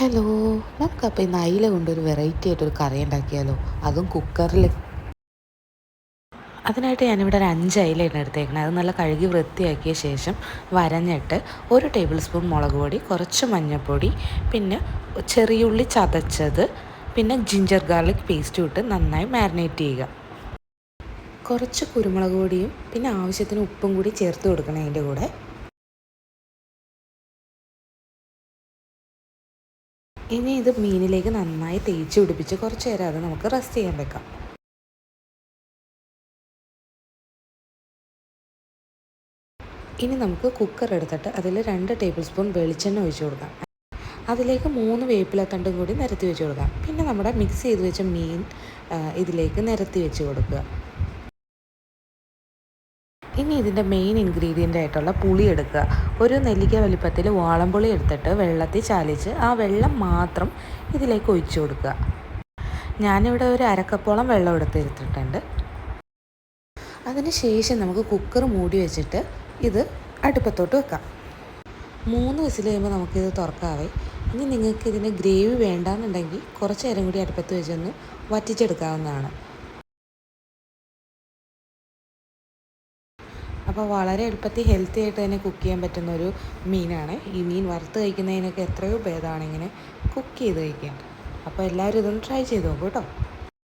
Hello നമുക്കപ്പോൾ ഇന്ന് അയില കൊണ്ടൊരു വെറൈറ്റി ആയിട്ടൊരു കറി ഉണ്ടാക്കിയാലോ? അതും കുക്കറിൽ അതിനായിട്ട് ഞാനിവിടെ ഒരു അഞ്ച് അയിലയാണ് എടുത്തേക്കുന്നത് അത് നല്ല കഴുകി വൃത്തിയാക്കിയ ശേഷം വരഞ്ഞിട്ട് ഒരു ടേബിൾ സ്പൂൺ മുളക് പൊടി കുറച്ച് മഞ്ഞൾപ്പൊടി പിന്നെ ചെറിയ ഉള്ളി ചതച്ചത് പിന്നെ ജിഞ്ചർ ഗാർലിക് പേസ്റ്റും ഇട്ട് നന്നായി മാരിനേറ്റ് ചെയ്യുക. കുറച്ച് കുരുമുളക് പൊടിയും പിന്നെ ആവശ്യത്തിന് ഉപ്പും കൂടി ചേർത്ത് കൊടുക്കണം അതിന്റെ കൂടെ. ഇനി ഇത് മീനിലേക്ക് നന്നായി തേച്ച് പിടിപ്പിച്ച് കുറച്ച് നേരം അത് നമുക്ക് റെസ്റ്റ് ചെയ്യാൻ വെക്കാം. ഇനി നമുക്ക് കുക്കർ എടുത്തിട്ട് അതിൽ രണ്ട് ടേബിൾ സ്പൂൺ വെളിച്ചെണ്ണ ഒഴിച്ച് കൊടുക്കാം. അതിലേക്ക് മൂന്ന് വേപ്പിലത്തണ്ടും കൂടി നിരത്തി വെച്ച് കൊടുക്കാം. പിന്നെ നമ്മുടെ മിക്സ് ചെയ്ത് വെച്ച മീൻ ഇതിലേക്ക് നിരത്തി വെച്ച് കൊടുക്കുക. ഇനി ഇതിന്റെ മെയിൻ ഇൻഗ്രീഡിയന്റ് ആയിട്ടുള്ള പുളി എടുക്കുക. ഒരു നെല്ലിക്ക വലിപ്പത്തിൽ വാളംപുളി എടുത്തിട്ട് വെള്ളത്തിൽ ചാലിച്ച് ആ വെള്ളം മാത്രം ഇതിലേക്ക് ഒഴിച്ചു കൊടുക്കുക. ഞാനിവിടെ ഒരു അരക്കപ്പോളം വെള്ളം എടുത്തെടുത്തിട്ടുണ്ട് അതിനുശേഷം നമുക്ക് കുക്കർ മൂടി വെച്ചിട്ട് ഇത് അടുപ്പത്തോട്ട് വെക്കാം. മൂന്ന് വിസിൽ കഴിയുമ്പോൾ നമുക്കിത് തുറക്കാവേ. ഇനി നിങ്ങൾക്ക് ഇതിന് ഗ്രേവി വേണ്ടാന്നുണ്ടെങ്കിൽ കുറച്ച് നേരം കൂടി അടുപ്പത്ത് വെച്ചൊന്ന് വറ്റിച്ചെടുക്കാവുന്നതാണ്. അപ്പോൾ വളരെ എളുപ്പത്തിൽ ഹെൽത്തി ആയിട്ട് തന്നെ കുക്ക് ചെയ്യാൻ പറ്റുന്ന ഒരു മീനാണ്. ഈ മീൻ വറുത്ത് കഴിക്കുന്നതിനൊക്കെ എത്രയോ ഭേദമാണ് ഇങ്ങനെ കുക്ക് ചെയ്ത് കഴിക്കാൻ അപ്പോൾ എല്ലാവരും ഇതൊന്ന് ട്രൈ ചെയ്ത് നോക്കൂ കേട്ടോ.